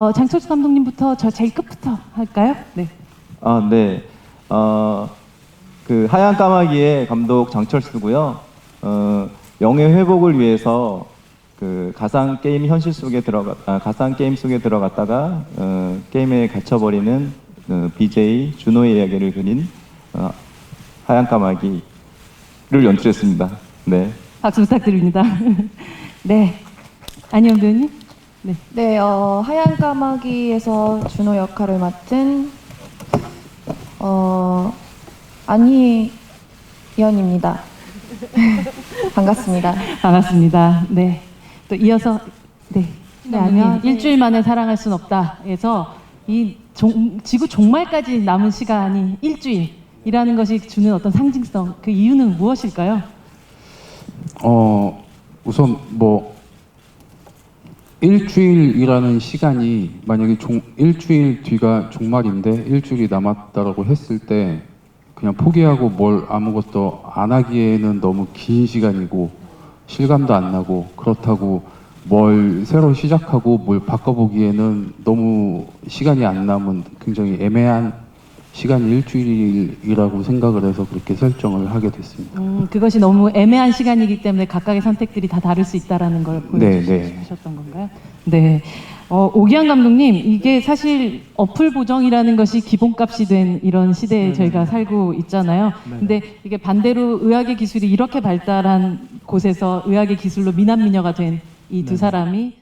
어, 장철수 감독님부터 저 제일 끝부터 할까요? 네. 아, 네. 어, 그 하얀 까마귀의 감독 장철수고요. 어, 명예 회복을 위해서 그 가상 게임 현실 속에 들어가 아, 가상 게임 속에 들어갔다가 어, 게임에 갇혀 버리는 어, BJ 준호의 이야기를 그린 어, 하얀 까마귀를 연출했습니다. 네. 박수 부탁드립니다. 네. 안희영 배우님? 네. 네, 어, 하얀 까마귀에서 준호 역할을 맡은 어, 안희연입니다. 반갑습니다. 반갑습니다. 네. 또 이어서 네. 네, 아니, 안녕하세요. 일주일 만에 사랑할 순 없다에서 이 종- 지구 종말까지 남은 시간이 일주일이라는 것이 주는 어떤 상징성, 그 이유는 무엇일까요? 어, 우선 뭐 일주일이라는 시간이 만약에 종, 일주일 뒤가 종말인데 일주일이 남았다라고 했을 때 그냥 포기하고 뭘 아무것도 안 하기에는 너무 긴 시간이고 실감도 안 나고 그렇다고 뭘 새로 시작하고 뭘 바꿔보기에는 너무 시간이 안 남은 굉장히 애매한 시간이 일주일이라고 생각을 해서 그렇게 설정을 하게 됐습니다. 음, 그것이 너무 애매한 시간이기 때문에 각각의 선택들이 다 다를 수 있다라는 걸 네, 보여주셨던 건가요? 네. 어, 오기환 감독님, 이게 사실 어플 보정이라는 것이 기본값이 된 이런 시대에 저희가 살고 있잖아요. 근데 이게 반대로 의학의 기술이 이렇게 발달한 곳에서 의학의 기술로 미남미녀가 된 이 두 사람이